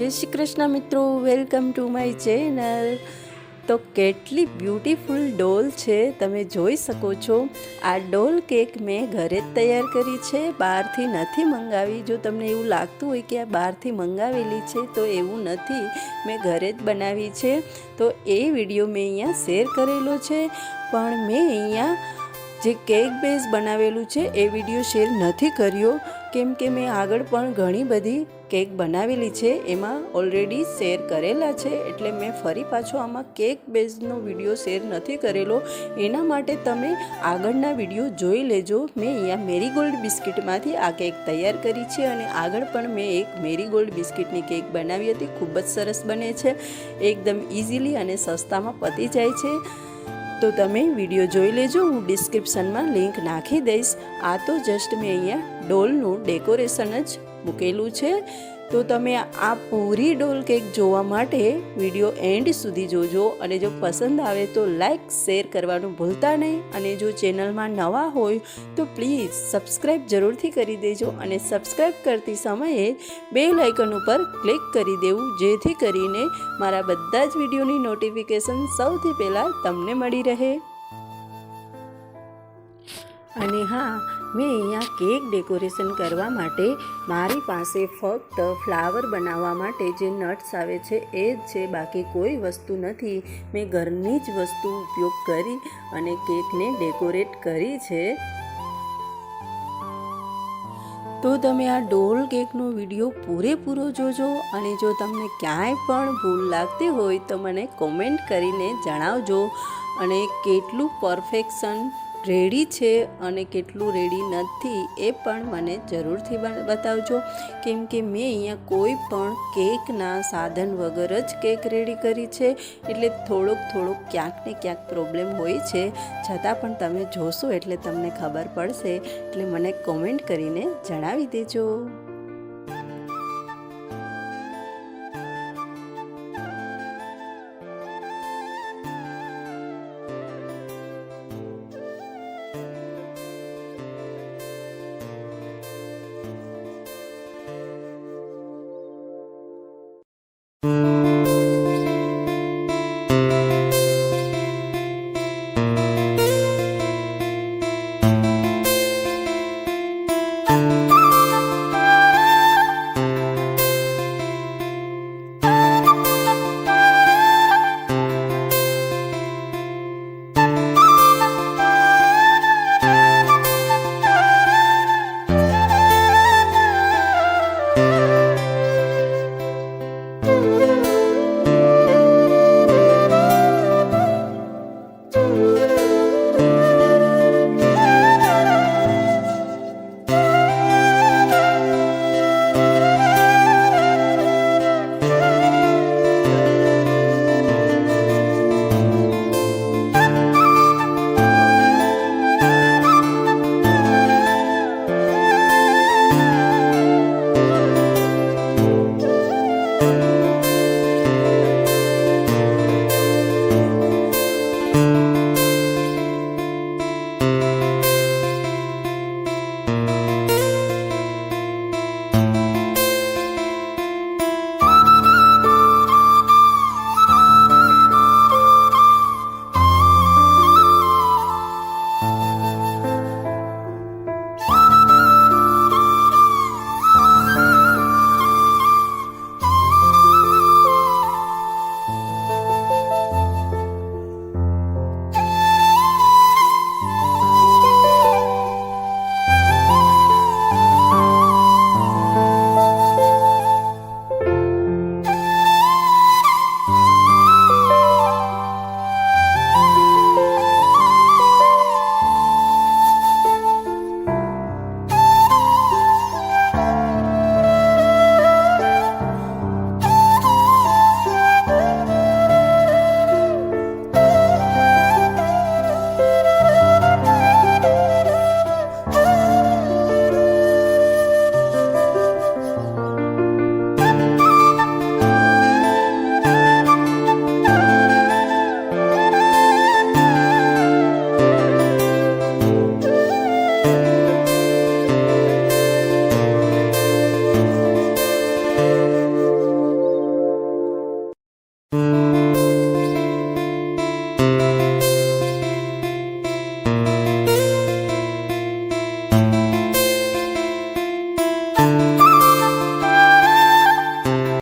જય શ્રી કૃષ્ણ મિત્રો, welcome to my channel. તો કેટલી બ્યુટીફુલ ડોલ છે, તમે જોઈ શકો છો. આ ડોલ કેક મેં ઘરે જ તૈયાર કરી છે, બહારથી નથી મંગાવી. જો તમને એવું લાગતું હોય કે આ બહારથી મંગાવેલી છે, તો એવું નથી. મેં ઘરે જ બનાવી છે. તો એ વીડિયો મેં અહીંયા શેર કરેલો છે. પણ મેં અહીંયા જે કેક બેઝ બનાવેલું છે, એ વીડિયો શેર નથી કર્યો. કેમ કે મેં આગળ પણ ઘણી બધી કેક બનાવેલી છે, એમાં ઓલરેડી શેર કરેલા છે, એટલે મેં ફરી પાછો આમાં કેક બેઝનો વીડિયો શેર નથી કરેલો. એના માટે તમે આગળના વીડિયો જોઈ લેજો. મેં અહીંયા મેરીગોલ્ડ બિસ્કિટમાંથી આ કેક તૈયાર કરી છે અને આગળ પણ મેં એક મેરીગોલ્ડ બિસ્કિટની કેક બનાવી હતી. ખૂબ જ સરસ બને છે. એકદમ ઇઝીલી અને સસ્તામાં પતી જાય છે. તો તમે વીડિયો જોઈ લેજો. હું ડિસ્ક્રિપ્શનમાં લિંક નાખી દઈશ. આ તો જસ્ટ મેં અહીંયા ડોલનું ડેકોરેશન જ મૂકેલું છે. તો તમે આ પૂરી ડોલ કેક જોવા માટે વીડિયો એન્ડ સુધી જોજો અને જો પસંદ આવે તો લાઇક શેર કરવાનું ભૂલતા નહીં. અને જો ચેનલમાં નવા હોય તો પ્લીઝ સબસ્ક્રાઈબ જરૂરથી કરી દેજો અને સબસ્ક્રાઈબ કરતી સમયે બે લાઇકન ઉપર ક્લિક કરી દેવું, જેથી કરીને મારા બધા જ વિડીયોની નોટિફિકેશન સૌથી પહેલાં તમને મળી રહે. અને હા મેં અહીંયા કેક ડેકોરેશન કરવા માટે મારી પાસે ફક્ત ફ્લાવર બનાવવા માટે જે નટ્સ આવે છે એ જ છે, બાકી કોઈ વસ્તુ નથી. મેં ઘરની જ વસ્તુ ઉપયોગ કરી અને કેકને ડેકોરેટ કરી છે. તો તમે આ ડોલ કેકનો વીડિયો પૂરેપૂરો જોજો અને જો તમને ક્યાંય પણ ભૂલ લાગતી હોય તો મને કોમેન્ટ કરીને જણાવજો અને કેટલું પરફેક્શન રેડી છે અને કેટલું રેડી નથી એ પણ મને જરૂરથી બતાવજો. કેમ કે મેં અહીંયા કોઈ પણ કેકના સાધન વગર જ કેક રેડી કરી છે. એટલે થોડોક થોડોક ક્યાંક ને ક્યાંક પ્રોબ્લેમ હોય છે. છતાં પણ તમે જોશો એટલે તમને ખબર પડશે. એટલે મને કોમેન્ટ કરીને જણાવી દેજો.